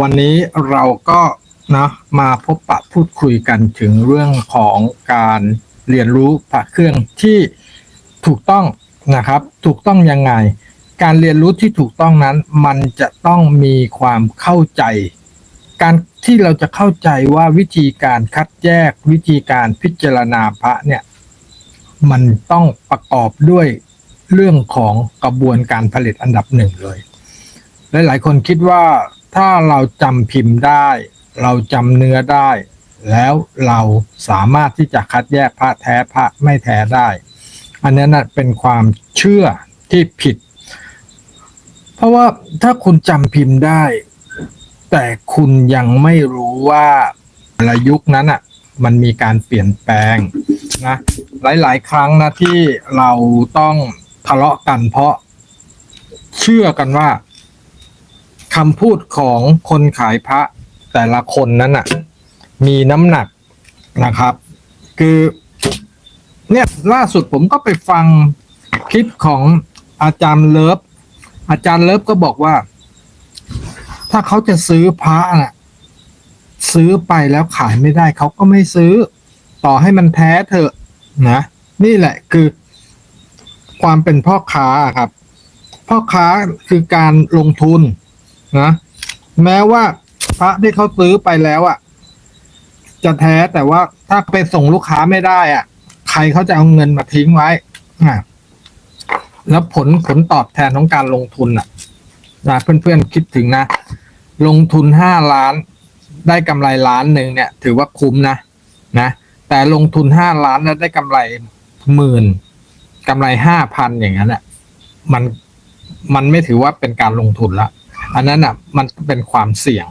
วันนี้เราก็นะมาพบปะพูดคุยกันถึงเรื่องของการเรียนรู้พระเครื่องที่ถูกต้องนะครับ ถูกต้องยังไง การเรียนรู้ที่ถูกต้องนั้น มันจะต้องมีความเข้าใจ การที่เราจะเข้าใจว่าวิธีการคัดแยกวิธีการพิจารณาพระเนี่ยมันต้องประกอบด้วยเรื่องของกระบวนการผลิตอันดับหนึ่งเลย หลาย ๆ คนคิดว่า ถ้าเราจำพิมพ์ได้ เราจำเนื้อได้ แล้วเราสามารถที่จะคัดแยกพระแท้พระไม่แท้ได้ อันนั้นนะเป็นความเชื่อที่ผิด เพราะว่าถ้าคุณจำพิมพ์ได้ แต่คุณยังไม่รู้ว่าแต่ละยุคนั้นอะมันมีการเปลี่ยนแปลงนะหลาย ๆ ครั้งนะที่เราต้องทะเลาะกันเพราะเชื่อกันว่า คำพูดของคนขายพระแต่ละคนนั้นอะ มีน้ำหนักนะครับ คือ เนี่ยล่าสุดผมก็ไปฟังคลิปของอาจารย์เลิฟ อาจารย์เลิฟก็บอกว่า ถ้าเขาจะซื้อพระน่ะ ซื้อไปแล้วขายไม่ได้เขาก็ไม่ซื้อ ต่อให้มันแท้เถอะนะ นี่แหละคือ ความเป็นพ่อค้าครับ พ่อค้าคือการลงทุน นะ แม้ว่าพระที่เขาซื้อไปแล้วอะ จะแท้แต่ว่าถ้าไปส่งลูกค้าไม่ได้อะ ใครเขาจะเอาเงินมาทิ้งไว้อะแล้วผลผลตอบแทนของการลงทุนอะนะเพื่อนๆคิดถึงนะ ลงทุนห้าล้าน ได้กำไรล้านหนึ่งเนี่ย ถือว่าคุ้มนะนะแต่ลงทุนห้าล้านแล้วได้กำไรหมื่นกำไรห้าพันอย่างนั้นแหละมันมันไม่ถือว่าเป็นการลงทุนละ อันนั้นอะมันเป็นความเสี่ยง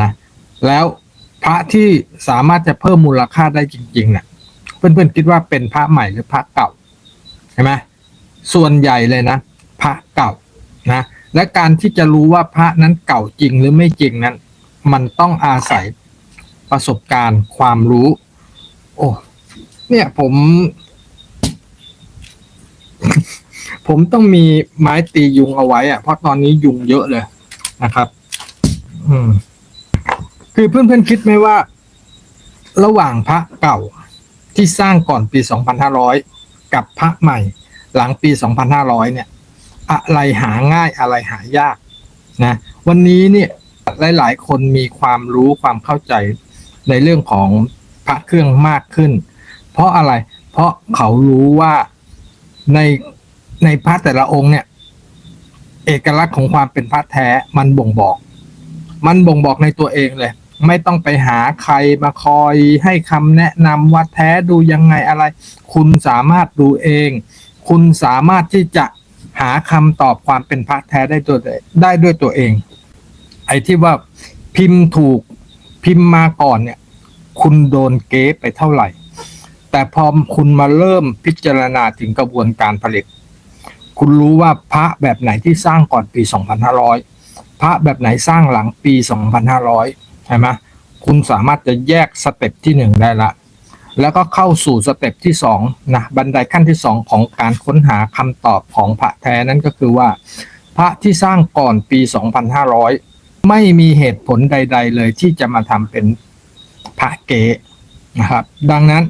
นะแล้วพระที่สามารถจะเพิ่มมูลค่าได้จริงๆเนี่ยเพื่อนๆคิดว่าเป็นพระใหม่หรือพระเก่าใช่ไหมส่วนใหญ่เลยนะ พระเก่านะและการที่จะรู้ว่าพระนั้นเก่าจริงหรือไม่จริงนั้น มันต้องอาศัยประสบการณ์ความรู้ โอ้เนี่ยผม ผมต้องมีไม้ตียุงเอาไว้อะเพราะตอนนี้ยุงเยอะเลย นะครับ อืม คือเพื่อนๆคิดไหมว่า ระหว่างพระเก่าที่สร้างก่อนปี 2500 กับพระใหม่ หลังปี 2500 เนี่ย อะไรหาง่ายอะไรหายากนะ วันนี้เนี่ยหลาย ๆ คนมีความรู้ความเข้าใจในเรื่องของพระเครื่องมากขึ้น เพราะอะไร เพราะเขารู้ว่าในในพระแต่ละองค์เนี่ย เอกลักษณ์ของความเป็นพระแท้มันบ่งบอก มันบ่งบอกในตัวเองเลย ไม่ต้องไปหาใครมาคอยให้คำแนะนำว่าแท้ดูยังไงอะไร คุณสามารถดูเอง คุณสามารถที่จะหาคำตอบความเป็นพระแท้ได้ตัวได้ด้วยตัวเอง ไอ้ที่ว่าพิมพ์ถูกพิมพ์มาก่อนเนี่ย คุณโดนเก๊ไปเท่าไหร่ แต่พอคุณมาเริ่มพิจารณาถึงกระบวนการผลิต คุณรู้ว่าพระแบบไหนที่สร้างก่อนปี 2500 พระแบบไหนสร้างหลังปี 2500 ใช่ไหมคุณสามารถจะแยกสเต็ปที่หนึ่งได้ละ แล้วก็เข้าสู่สเต็ปที่สองนะบันไดขั้นที่สองของการค้นหาคำตอบของพระแท้นั่นก็คือว่า พระที่สร้างก่อนปี 2500 ไม่มีเหตุผลใด ๆ เลยที่จะมาทำเป็นพระเกนะครับดังนั้น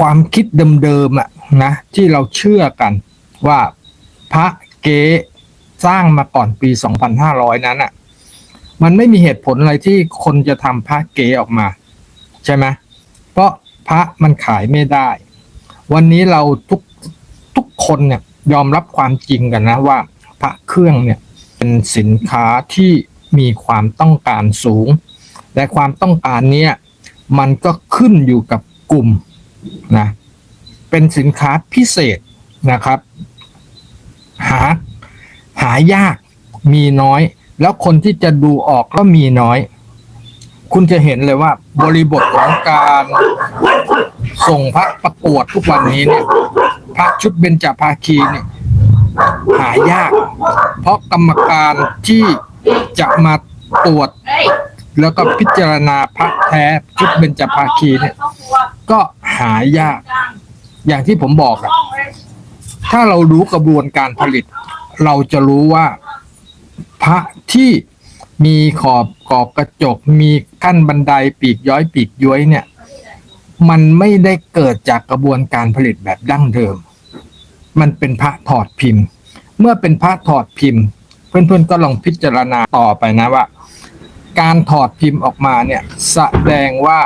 ความคิดเดิมๆอะนะที่เราเชื่อกันว่า พระเกสร้างมาก่อนปี 2500 นั้นอะมันไม่มีเหตุผลอะไรที่คนจะทำพระเกออกมา ใช่ไหมเพราะพระมันขายไม่ได้ วันนี้เราทุกทุกคนเนี่ยยอมรับความจริงกันนะว่า พระเครื่องเนี่ยเป็นสินค้าที่มีความต้องการสูง และความต้องการเนี้ยมันก็ขึ้นอยู่กับกลุ่มนะเป็นสินค้าพิเศษนะครับา หายากมีน้อย แล้วคนที่จะดูออกก็มีน้อย คุณจะเห็นเลยว่า บริบทของการส่งพระประกวดทุกวันนี้เนี่ยพระชุดเบญจภาคีเนี่ยหายาก เพราะกรรมการที่จะมาตรวจ แล้วก็พิจารณาพระแท้ชุดเบญจภาคีเนี่ย ก็หายาก อย่างที่ผมบอกอะ ถ้าเรารู้กระบวนการผลิต เราจะรู้ว่าพระที่มีขอบกอบกระจก มีขั้นบันไดปีกย้อยปีกย้อยเนี่ย มันไม่ได้เกิดจากกระบวนการผลิตแบบดั้งเดิม มันเป็นพระถอดพิมพ์ เมื่อเป็นพระถอดพิมพ์ เพื่อนๆก็ลองพิจารณาต่อไปนะว่า การถอดพิมพ์ออกมาเนี่ยแสดงว่า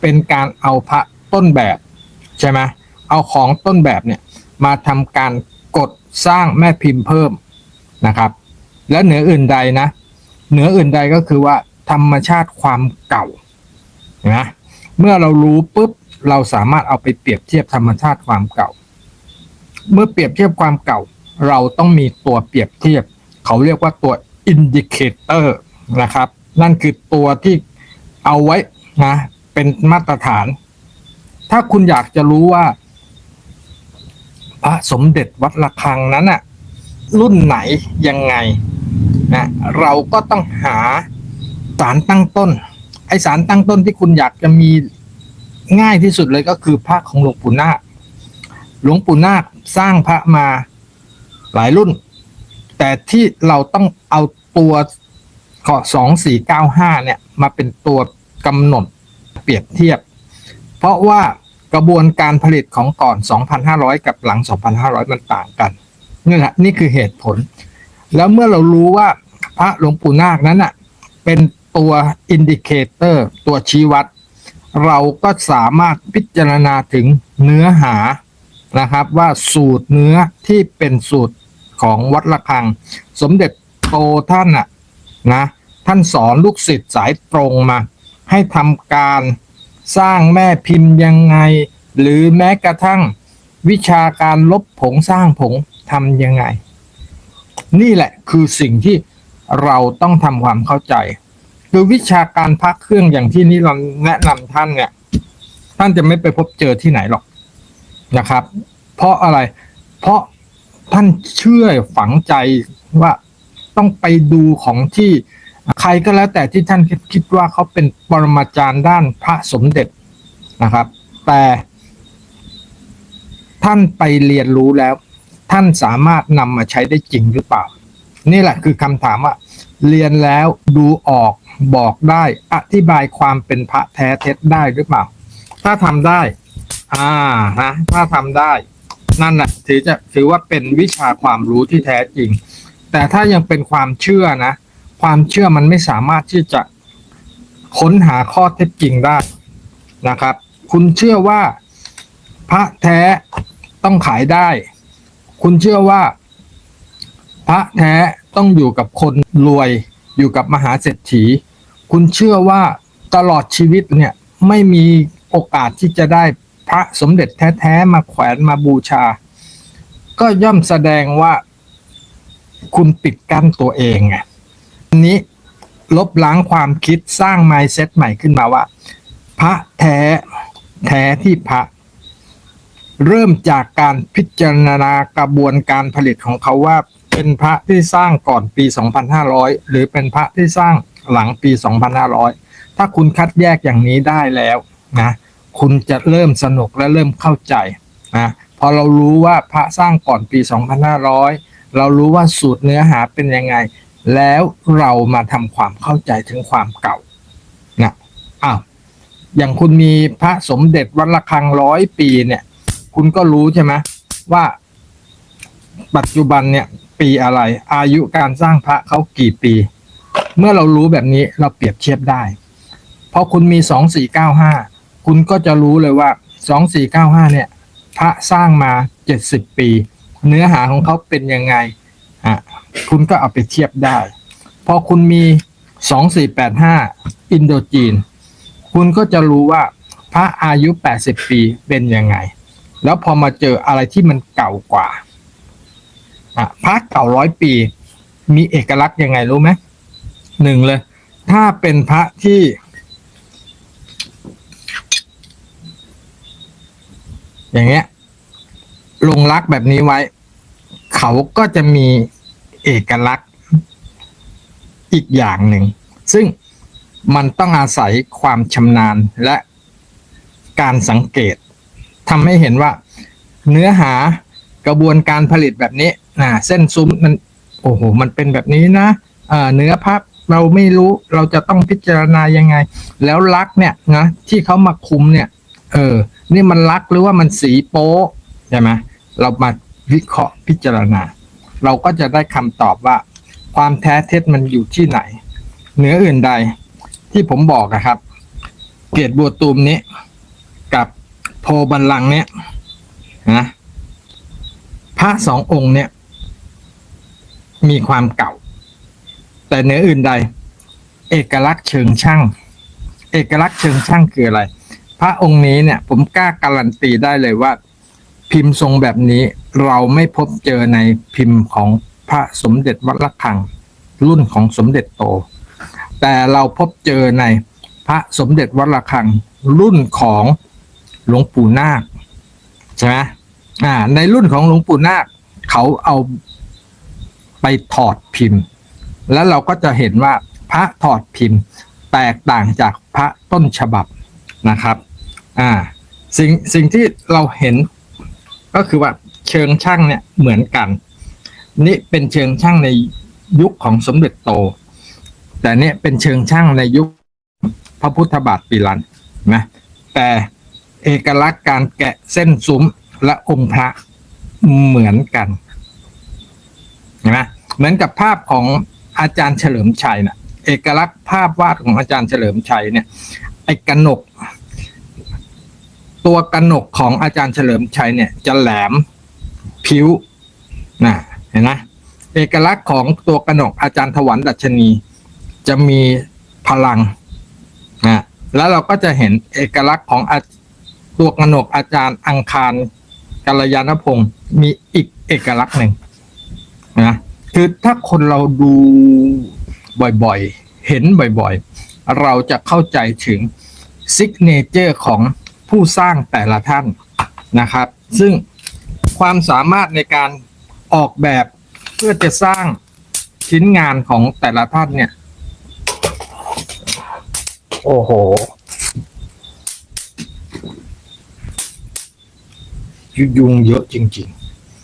เป็นการเอาพระต้นแบบใช่ไหมเอาของต้นแบบเนี่ย มาทำการกดสร้างแม่พิมพ์เพิ่มนะครับ และเหนืออื่นใดนะ เหนืออื่นใดก็คือว่าธรรมชาติความเก่านไหมเมื่อเรารู้ปุ๊บเราสามารถเอาไปเปรียบเทียบธรรมชาติความเก่า เมื่อเปรียบเทียบความเก่า เราต้องมีตัวเปรียบเทียบ เขาเรียกว่าตัวอินดิเคเตอร์นะครับ นั่นคือตัวที่เอาไว้นะเป็นมาตรฐาน ถ้าคุณอยากจะรู้ว่า ระสมเด็จวัดระฆังนั้นอะรุ่นไหนยังไงนะเราก็ต้องหาสารตั้งต้น ไอสารตั้งต้นที่คุณอยากจะมีง่ายที่สุดเลยก็คือพระของหลวงปู่นาคหลวงปู่นาคสร้างพระมาหลายรุ่น แต่ที่เราต้องเอาตัวขอสองสี่เก้าห้าเนี่ยมาเป็นตัวกำหนดเปรียบเทียบ เพราะว่า กระบวนการผลิตของก่อน 2,500 กับหลัง 2,500 มันต่างกันนี่แหละนี่คือเหตุผล แล้วเมื่อเรารู้ว่าพระหลวงปู่นาคนั้นอะเป็นตัวอินดิเคเตอร์ตัวชี้วัด เราก็สามารถพิจารณาถึงเนื้อหานะครับว่าสูตรเนื้อที่เป็นสูตรของวัดระฆัง สมเด็จโตท่านอะนะท่านสอนลูกศิษย์สายตรงมา ให้ทำการ สร้างแม่พิมพ์ยังไง หรือแม้กระทั่งวิชาการลบผงสร้างผงทำยังไง นี่แหละคือสิ่งที่เราต้องทำความเข้าใจ คือวิชาการพักเครื่องอย่างที่นี่เราแนะนำท่านเนี่ย ท่านจะไม่ไปพบเจอที่ไหนหรอกนะครับ เพราะอะไร เพราะท่านเชื่อฝังใจว่าต้องไปดูของที่ ใครก็แล้วแต่ที่ท่านคิดคดว่าเขาเป็นปรมาจารย์ด้านพระสมเด็จนะครับ แต่ท่านไปเรียนรู้แล้ว ท่านสามารถนำมาใช้ได้จริงหรือเปล่า นี่แหละคือคำถามว่า เรียนแล้วดูออกบอกได้อธิบายความเป็นพระแท้เท็จได้หรือเปล่า ถ้าทำได้ อ่านะถ้าทำได้ นั่นแหละถือจะถือว่าเป็นวิชาความรู้ที่แท้จริง แต่ถ้ายังเป็นความเชื่อนะ ความเชื่อมันไม่สามารถที่จะค้นหาข้อเท็จจริงได้นะครับ คุณเชื่อว่าพระแท้ต้องขายได้ คุณเชื่อว่า พระแท้ต้องอยู่กับคนรวย อยู่กับมหาเศรษฐี คุณเชื่อว่าตลอดชีวิตเนี่ยไม่มีโอกาสที่จะได้พระสมเด็จแท้ ๆ มาแขวนมาบูชา ก็ย่อมแสดงว่าคุณปิดกั้นตัวเองไง นี้ลบล้างความคิดสร้าง mindset ใหม่ขึ้นมาว่า พระแท้แท้ที่พระ เริ่มจากการพิจารณากระบวนการผลิตของเขาว่า เป็นพระที่สร้างก่อนปี 2500 หรือเป็นพระที่สร้างหลังปี 2500 ถ้าคุณคัดแยกอย่างนี้ได้แล้วนะคุณจะเริ่มสนุกและเริ่มเข้าใจนะพอเรารู้ว่าพระสร้างก่อนปี 2500 เรารู้ว่าสูตรเนื้อหาเป็นยังไง แล้วเรามาทำความเข้าใจถึงความเก่านะอ้าวอย่างคุณมีพระสมเด็จวัดระฆังร้อยปีเนี่ย คุณก็รู้ใช่ไหมว่า ปัจจุบันเนี่ยปีอะไร อายุการสร้างพระเขากี่ปี เมื่อเรารู้แบบนี้เราเปรียบเทียบได้พอคุณมีสองสี่เก้าห้าคุณก็จะรู้เลยว่าสองสี่เก้าห้าเนี่ย พระสร้างมาเจ็ดสิบปี เนื้อหาของเขาเป็นยังไง อะคุณก็เอาไปเทียบได้ พอคุณมีสองสี่แปดห้าอินโดจีน คุณก็จะรู้ว่าพระอายุแปดสิบปีเป็นยังไง แล้วพอมาเจออะไรที่มันเก่ากว่าอะพระเก่าร้อยปี มีเอกลักษณ์ยังไงรู้ไหมหนึ่งเลย ถ้าเป็นพระที่อย่างเงี้ยลงรักแบบนี้ไว้ เขาก็จะมี เอกลักษณ์อีกอย่างหนึ่ง ซึ่งมันต้องอาศัยความชำนาญและการสังเกตทำให้เห็นว่า เนื้อหากระบวนการผลิตแบบนี้นะเส้นซุ้มมันโอ้โหมันเป็นแบบนี้นะเนื้อพับเราไม่รู้เราจะต้องพิจารณายังไง แล้วลักษ์เนี่ยนะที่เขามาคุมเนี่ยเออ นี่มันลักษ์หรือว่ามันสีโป๊ใช่ไหมเรามาวิเคราะห์พิจารณา เราก็จะได้คำตอบว่า ความแท้เท็จมันอยู่ที่ไหน เหนืออื่นใดที่ผมบอกอะครับ เกตบัวตูมนี้ กับโพบัลลังเนี่ยนะพระสององค์เนี่ยมีความเก่า แต่เหนืออื่นใด เอกลักษณ์เชิงช่าง เอกลักษณ์เชิงช่างคืออะไร พระองค์นี้เนี่ย ผมกล้าการันตีได้เลยว่า พิมพ์ทรงแบบนี้เราไม่พบเจอในพิมพ์ของพระสมเด็จวัดระฆัง รุ่นของสมเด็จโต แต่เราพบเจอในพระสมเด็จวัดระฆัง รุ่นของหลวงปู่นาคใช่ไหมอ่า ในรุ่นของหลวงปู่นาคเขาเอาไปถอดพิมพ์ แล้วเราก็จะเห็นว่าพระถอดพิมพ์ แตกต่างจากพระต้นฉบับนะครับ อ่า สิ่งสิ่งที่เราเห็น ก็คือว่าเชิงช่างเนี่ยเหมือนกัน นี่เป็นเชิงช่างในยุคของสมเด็จโต แต่เนี่ยเป็นเชิงช่างในยุคพระพุทธบาทปีรันนะแต่เอกลักษณ์การแกะเส้นซุ้มและองค์พระเหมือนกันเห็นไหมเหมือนกับภาพของอาจารย์เฉลิมชัยนะเอกลักษณ์ภาพวาดของอาจารย์เฉลิมชัยเนี่ยไอ้กนก ตัวกระหนกของอาจารย์เฉลิมชัยเนี่ยจะแหลมผิวนะเห็นไหมเอกลักษณ์ของตัวกระหนกอาจารย์ถวันดัชนี จะมีพลังนะแล้วเราก็จะเห็นเอกลักษณ์ของอตัวกระหนกอาจารย์อังคารกัลยาณพงศ์มีอีกเอกลักษณ์หนึ่งนะคือถ้าคนเราดูบ่อยๆ เห็นบ่อยๆ เราจะเข้าใจถึงซิกเนเจอร์ของ ผู้สร้างแต่ละท่านนะครับ ซึ่งความสามารถในการออกแบบเพื่อจะสร้างชิ้นงานของแต่ละท่านเนี่ย โอ้โห ยุงเยอะจริง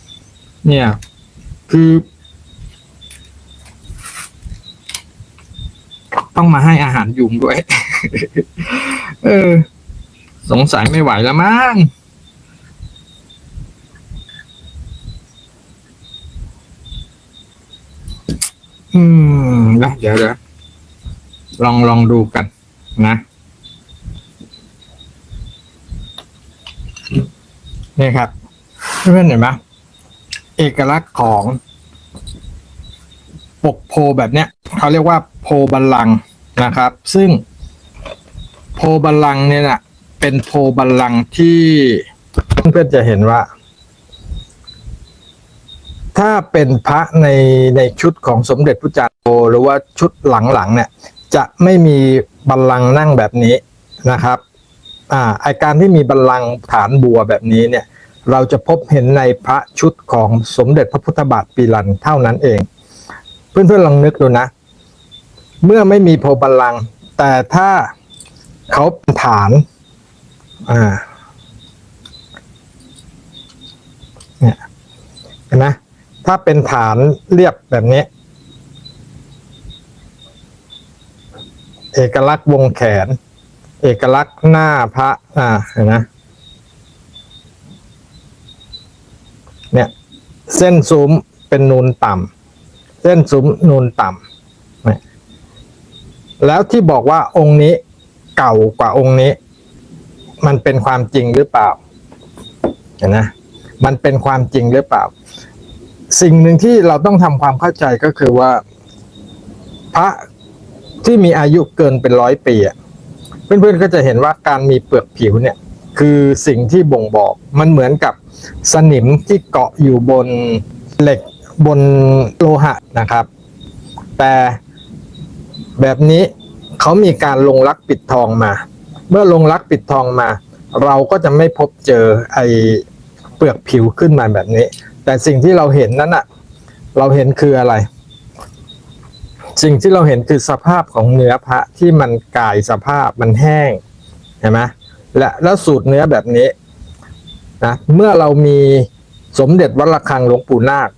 ๆ เนี่ย คือ ต้องมาให้อาหารยุงด้วย เออ สงสัยไม่ไหวแล้วมั้งอืมนะเดี๋ยวเดี๋ยวลองลองดูกันนะนี่ครับเพื่อนๆเห็นไหมเอกลักษณ์ของปกโพแบบเนี้ยเขาเรียกว่าโพบัลลังก์นะครับ ซึ่งโพบัลลังก์เนี่ยนะ เป็นโพบัลลังก์ที่เพื่อนๆจะเห็นว่า ถ้าเป็นพระในในชุดของสมเด็จพระจารย์โตหรือว่าชุดหลังๆเนี่ย จะไม่มีบัลลังก์นั่งแบบนี้นะครับอ่าไอการที่มีบัลลังก์ฐานบัวแบบนี้เนี่ย เราจะพบเห็นในพระชุดของสมเด็จพระพุทธบาทปีรันเท่านั้นเอง เพื่อนๆลองนึกดูนะ เมื่อไม่มีโพบัลลังก์แต่ถ้าเขาเป็นฐาน อ่า เนี่ยเห็นไหมถ้าเป็นฐานเรียบแบบนี้ เอกลักษณ์วงแขน เอกลักษณ์หน้าพระ อ่า เห็นไหมเนี่ย เส้นซุ้มเป็นนูนต่ำเส้นซุ้มนูนต่ำแล้วที่บอกว่าองค์นี้เก่ากว่าองค์นี้ มันเป็นความจริงหรือเปล่าเห็นไหมมันเป็นความจริงหรือเปล่า สิ่งหนึ่งที่เราต้องทำความเข้าใจก็คือว่า พระที่มีอายุเกินเป็นร้อยปีเพื่อนๆก็จะเห็นว่าการมีเปลือกผิวเนี่ย คือสิ่งที่บ่งบอกมันเหมือนกับสนิมที่เกาะอยู่บนเหล็กบนโลหะนะครับ แต่แบบนี้เขามีการลงลักปิดทองมา เมื่อลงลักปิดทองมา เราก็จะไม่พบเจอไอเปลือกผิวขึ้นมาแบบนี้ แต่สิ่งที่เราเห็นนั้นอะเราเห็นคืออะไร สิ่งที่เราเห็นคือสภาพของเนื้อพระที่มันกายสภาพมันแห้งเห็นไหมและแล้วสูตรเนื้อแบบนี้นะเมื่อเรามีสมเด็จวัดระฆังหลวงปู่นาค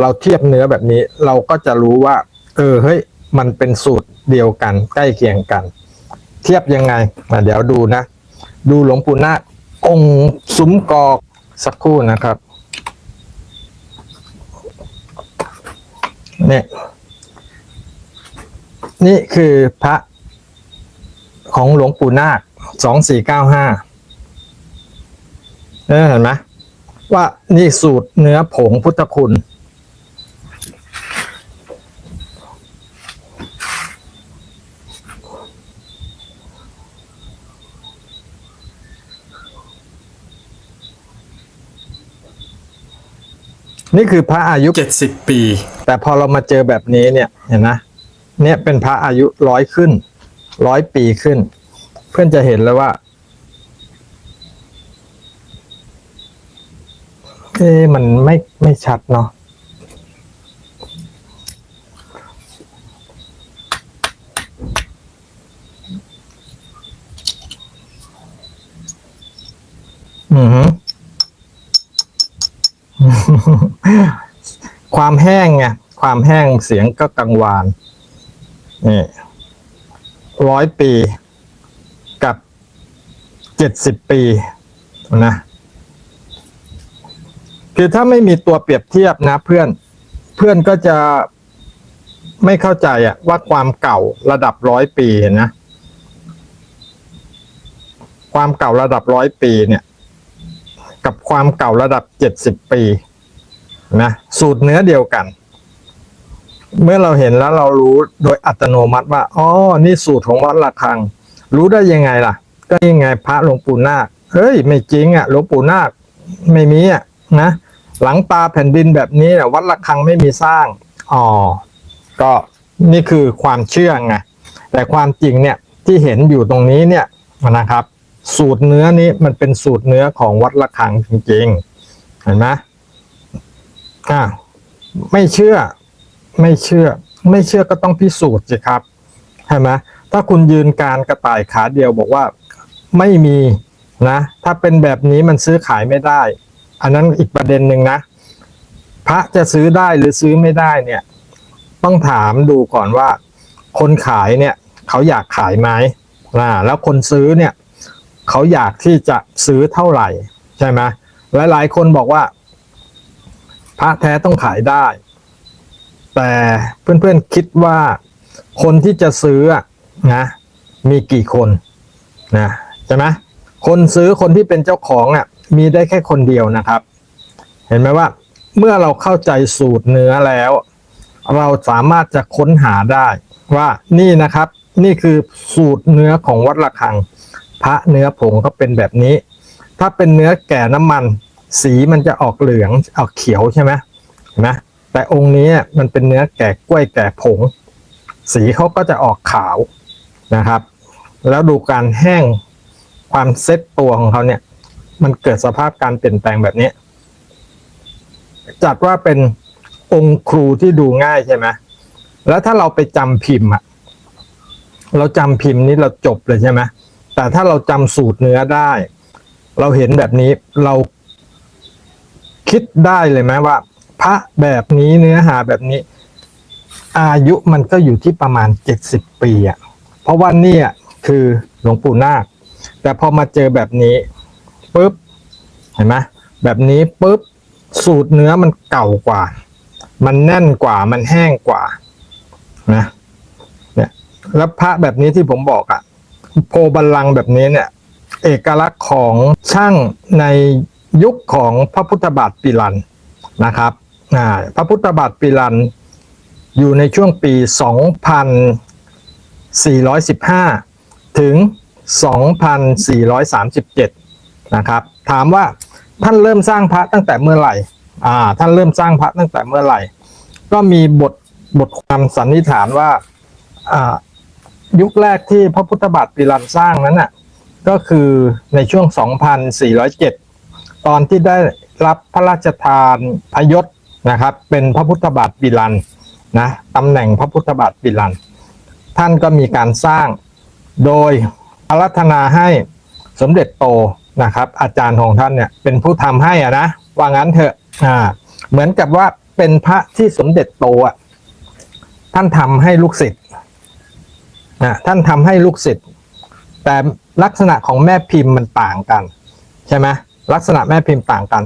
เราเทียบเนื้อแบบนี้ เราก็จะรู้ว่า เออเฮ้ยมันเป็นสูตรเดียวกันใกล้เคียงกัน เทียบยังไงอะเดี๋ยวดูนะ ดูหลวงปู่นาคองค์ซุ้มกอกสักครู่นะครับเนี่ยนี่คือพระของหลวงปู่นาคสองสี่เก้าห้าเห็นไหมว่านี่สูตรเนื้อผงพุทธคุณ นี่คือพระอายุเจ็ดสิบปี แต่พอเรามาเจอแบบนี้เนี่ยเห็นนะเนี่ยเป็นพระอายุร้อยขึ้นร้อยปีขึ้น เพื่อนจะเห็นแล้วว่าเอ๊ะมันไม่ไม่ชัดเนาะอือหื ความแห้งไงความแห้งเสียงก็กังวานนี่ร้อยปีกับเจ็ดสิบปีนะคือถ้าไม่มีตัวเปรียบเทียบนะเพื่อนเพื่อนก็จะไม่เข้าใจอะว่าความเก่าระดับร้อยปีนะความเก่าระดับร้อยปีเนี่ย กับความเก่าระดับเจ็ดสิบปี นะสูตรเนื้อเดียวกัน เมื่อเราเห็นแล้วเรารู้โดยอัตโนมัติว่าอ๋อนี่สูตรของวัดระฆัง รู้ได้ยังไงล่ะ ก็ยังไงพระหลวงปู่นาคเฮ้ย ไม่จริงอะหลวงปู่นาคไม่มีอะนะหลังตาแผ่นดินแบบนี้น่ะวัดระฆังไม่มีสร้างอ๋อก็นี่คือความเชื่อไงแต่ความจริงเนี่ยที่เห็นอยู่ตรงนี้เนี่ยนะครับ สูตรเนื้อนี้มันเป็นสูตรเนื้อของวัดระฆังจริงๆเห็นไหม อ่าไม่เชื่อ ไม่เชื่อ ไม่เชื่อก็ต้องพิสูจน์สิครับใช่ไหมถ้าคุณยืนการกระต่ายขาเดียวบอกว่าไม่มีนะ ถ้าเป็นแบบนี้มันซื้อขายไม่ได้ อันนั้นอีกประเด็นหนึ่งนะ พระจะซื้อได้หรือซื้อไม่ได้เนี่ย ต้องถามดูก่อนว่า คนขายเนี่ยเขาอยากขายไหมนะแล้วคนซื้อเนี่ยเขาอยากที่จะซื้อเท่าไหร่ใช่ไหมหลายๆคนบอกว่า พระแท้ต้องขายได้ แต่เพื่อนๆคิดว่าคนที่จะซื้อนะ มีกี่คนนะใช่ไหมคนซื้อคนที่เป็นเจ้าของอะ มีได้แค่คนเดียวนะครับ เห็นไหมว่า เมื่อเราเข้าใจสูตรเนื้อแล้ว เราสามารถจะค้นหาได้ว่านี่นะครับ นี่คือสูตรเนื้อของวัดระฆัง พระเนื้อผงก็เป็นแบบนี้ ถ้าเป็นเนื้อแก่น้ำมัน สีมันจะออกเหลืองออกเขียวใช่ไหมเห็นไหมแต่องค์นี้มันเป็นเนื้อแก่กล้วยแก่ผง สีเขาก็จะออกขาวนะครับ แล้วดูการแห้งความเซ็ตตัวของเขาเนี่ย มันเกิดสภาพการเปลี่ยนแปลงแบบนี้ จัดว่าเป็นองค์ครูที่ดูง่ายใช่ไหมแล้วถ้าเราไปจำพิมพ์อะเราจำพิมพ์นี้เราจบเลยใช่ไหมแต่ถ้าเราจำสูตรเนื้อได้ เราเห็นแบบนี้เรา คิดได้เลยไหมว่า พระแบบนี้เนื้อหาแบบนี้ อายุมันก็อยู่ที่ประมาณเจ็ดสิบปีอะเพราะว่านี่คือหลวงปู่นาค แต่พอมาเจอแบบนี้ปุ๊บเห็นไหมแบบนี้ปุ๊บสูตรเนื้อมันเก่ากว่า มันแน่นกว่ามันแห้งกว่านะเนี่ยแล้วพระแบบนี้ที่ผมบอกอะโพบัลลังแบบนี้เนี่ย เอกลักษณ์ของช่างใน ยุคของพระพุทธบาทปิลันนะครับพระพุทธบาทปิลันอยู่ในช่วงปี 2415 ถึง 2437 นะครับ ถามว่าท่านเริ่มสร้างพระตั้งแต่เมื่อไหร่อ่าท่านเริ่มสร้างพระตั้งแต่เมื่อไหร่ ก็มีบทบทความสันนิษฐานว่าอ่ายุคแรกที่พระพุทธบาทปิลันสร้างนั้นน่ะก็คือในช่วง 2407 ตอนที่ได้รับพระราชทานพยศนะครับ เป็นพระพุทธบาทบิลันนะตำแหน่งพระพุทธบาทบิลัน ท่านก็มีการสร้างโดยอารัธนาให้สมเด็จโตนะครับ อาจารย์ของท่านเนี่ยเป็นผู้ทำให้อะนะว่างั้นเถอะอ่าเหมือนกับว่าเป็นพระที่สมเด็จโตอะท่านทำให้ลูกศิษย์นะท่านทำให้ลูกศิษย์แต่ลักษณะของแม่พิมพ์มันต่างกัน ใช่ไหม ลักษณะแม่พิมพ์ต่างกัน